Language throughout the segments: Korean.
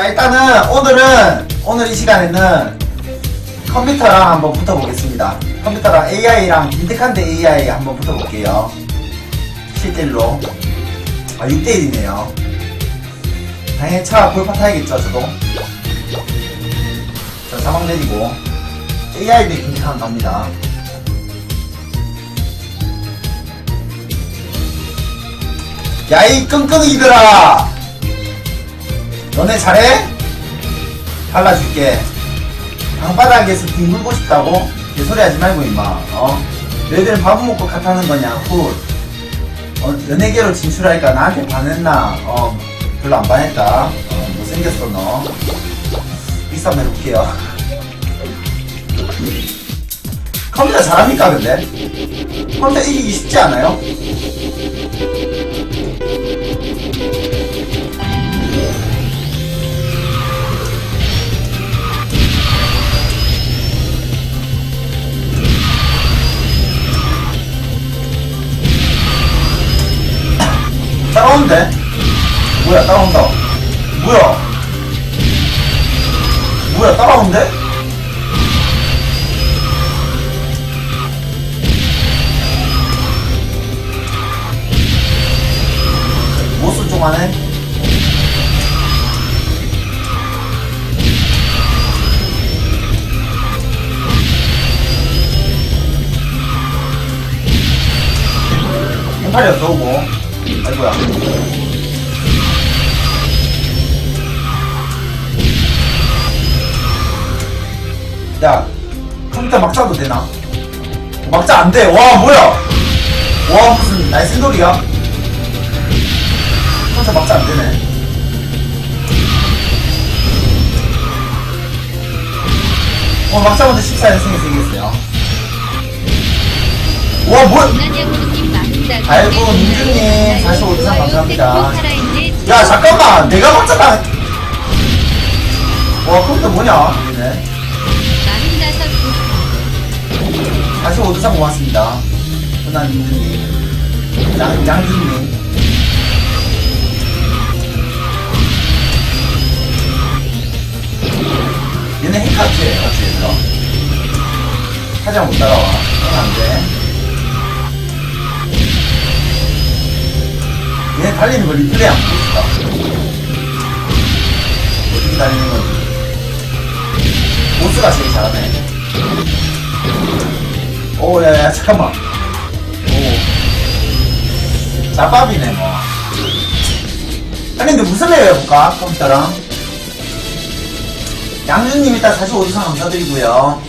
자 일단은 오늘은 오늘 이 시간에는 컴퓨터랑 한번 붙어보겠습니다. 컴퓨터랑 AI랑 빈택한데 AI 한번 붙어볼게요. 실질로 아 6대1이네요. 당연히 차 골파 타야겠죠 저도. 자 사망 내리고 AI 대 빈택한 갑니다. 야이 끙끙이들아 너네 잘해? 발라줄게 방바닥에서 뒹 굴고 싶다고? 개소리 하지 말고 임마 어? 너희들은 밥 먹고 카타는 거냐 굿 어, 연예계로 진출하니까 나한테 반했나 어 별로 안 반했다 어, 못생겼어 너 비싼 말 해볼게요 컴퓨터 잘합니까 근데? 컴퓨터 이기기 쉽지 않아요? 뭐야 따라온다 뭐야? 뭐야 따라오는데? 모습 좀 하네? 왼팔이었어 오고 아이고야 야 컴퓨터 막자도 되나? 막자 안 돼. 와 뭐야? 와 무슨 날쌘돌이야? 컴퓨터 막자 안 되네. 어 막자 먼저 14년생이 생겼어요. 와 뭐야. 아이고, 민준님, 45 이상 감사합니다. 야 잠깐만. 내가 막자다 와 컴퓨터 뭐냐? 얘네 다시 오드상 고맙습니다. 민준님. 양, 양준님. 얘네 핵카트에 같이 얘들아 사장 못 따라와. 그건 안 돼. 얘네 달리는 거 리플레이 안 보고 싶다 어떻게 달리는 건지. 보스가 제일 잘하네 오, 야, 야, 잠깐만. 오. 잡밥이네, 뭐. 아니, 근데 무슨 맵 해볼까? 컴퓨터랑. 양준님 일단 45주상 감사드리고요.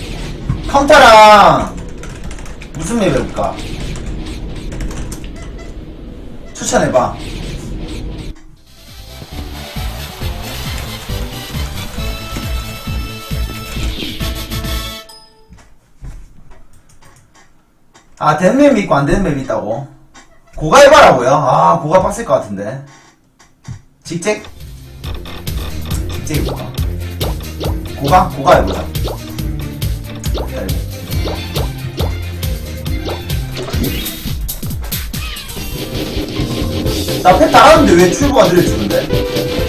컴퓨터랑 무슨 맵 해볼까? 추천해봐. 아, 된 맵이 있고 안 되는 맵이 있다고? 고가 해봐라고요? 아, 고가 빡셀 것 같은데. 직책? 직책이 뭐가? 고가? 고가 해보자. 나펫 달았는데 왜 출구가 느려지는데?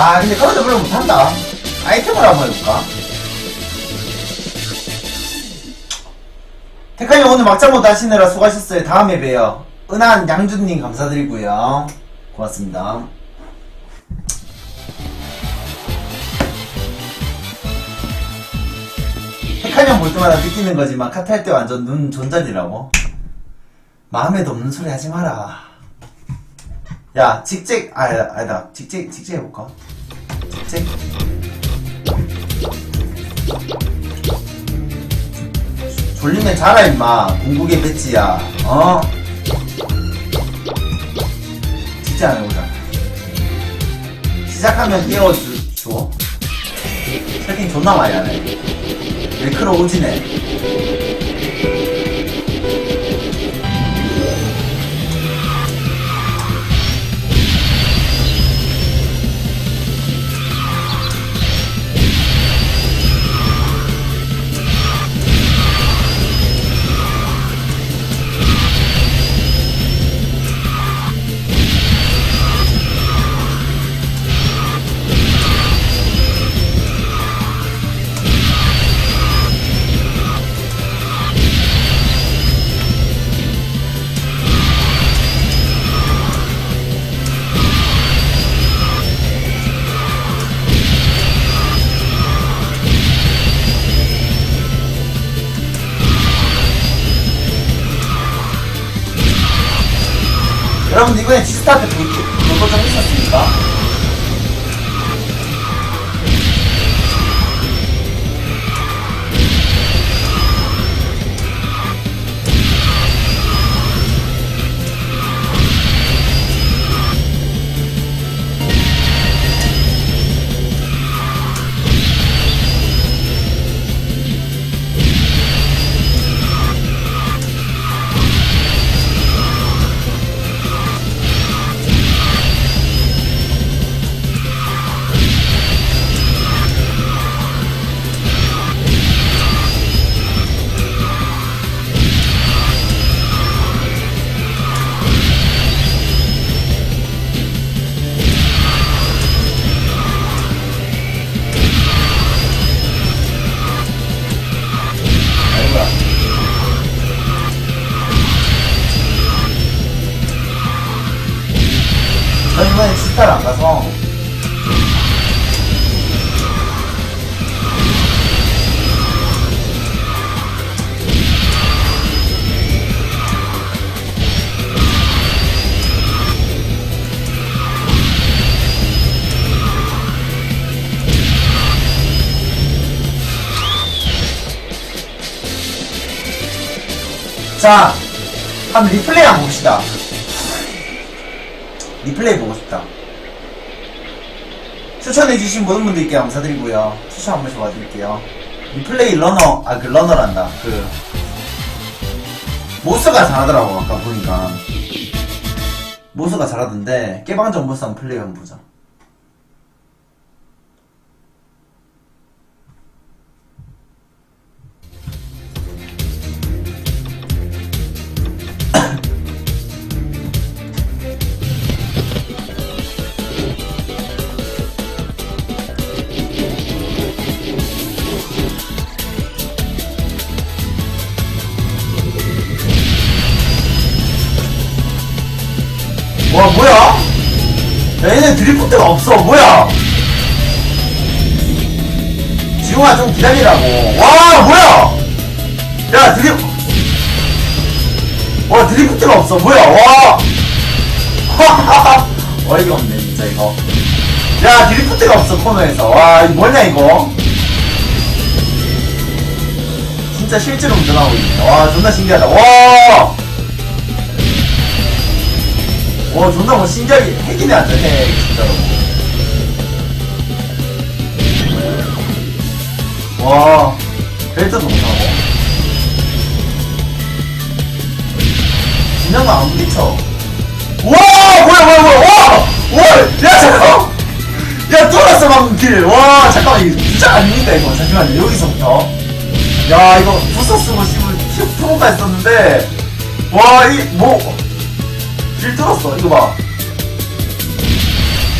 아 근데 그런데 별로 못한다. 아이템을 한번 해볼까? 태카님 오늘 막장 못 하시느라 수고하셨어요. 다음에 봬요. 은한 양준님 감사드리고요. 고맙습니다. 태카님 볼 때마다 느끼는 거지만 카탈 때 완전 눈 존잘이라고? 마음에도 없는 소리 하지 마라 야 직직 아 아니다 직직 직직 해볼까? 직직? 졸리면 자라 임마. 궁극의 배치야. 어? 직직 안 해보자. 시작하면 깨워주 줘 세팅 존나 많이 하네. 매크로 오지네 자, 한번 리플레이 한번 봅시다. 리플레이 보고 싶다. 추천해주신 모든 분들께 감사드리고요. 추천 한 번씩 와드릴게요. 리플레이 러너, 아, 그 러너란다. 그, 모스가 잘하더라고, 아까 보니까. 모스가 잘하던데, 깨방정 모스 한번 플레이 한번 보자. 뭐야? 야, 얘네 드리프트가 없어, 뭐야? 지웅아, 좀 기다리라고. 와, 뭐야? 야, 드리, 와, 드리프트가 없어, 뭐야, 와! 어이가 없네, 진짜, 이거. 야, 드리프트가 없어, 코너에서. 와, 이거 뭐냐, 이거? 진짜 실제로 운전하고 있네. 와, 존나 신기하다. 와! 와 존나 뭐 신기하게 핵이네 완전 핵 진짜로. 와 벨트도 못하고 진영도 안 부딪혀. 와 뭐야 뭐야 뭐야 와와야 잠깐 야 뚫었어 방금 길와 잠깐만 이거 부작 아닙니까 이거. 잠시만요 여기서부터. 야 이거 부서 쓰고 싶은 튜브까지 썼는데. 와 이 뭐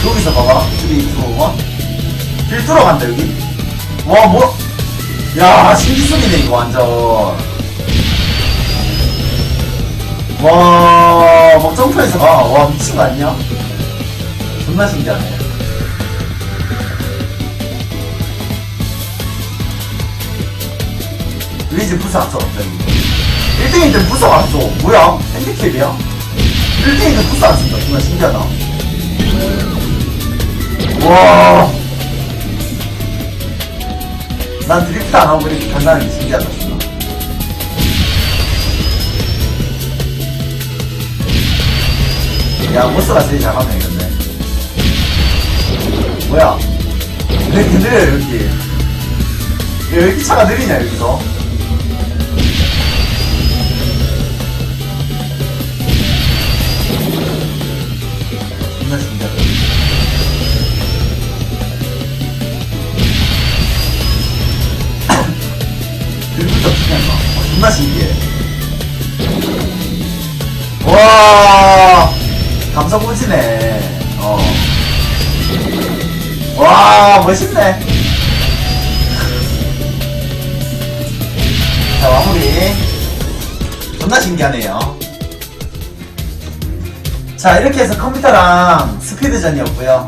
여기서 봐봐. 3, 2, 1. 길 뚫어간다, 여기. 와, 뭐. 야, 신기술이네, 이거 완전. 와, 막 점프해서 가. 와, 미친 거 아니야? 존나 신기하네. 리즈 부서 왔어, 갑자기. 1등인데 부서 왔어. 뭐야? 핸디캡이야? 1등인데 부서 왔습니다. 존나 신기하다. 와. 난 드리프트 안 하고 이렇게 간다는 게 신기하다. 야, 모스가 제일 잘하네, 근데. 뭐야? 왜 이렇게 느려, 여기? 왜 이렇게 차가 느리냐, 여기서? 존나 신기해. 와, 감성 보시네. 어. 와, 멋있네. 자, 마무리. 존나 신기하네요. 자, 이렇게 해서 컴퓨터랑 스피드전이었고요.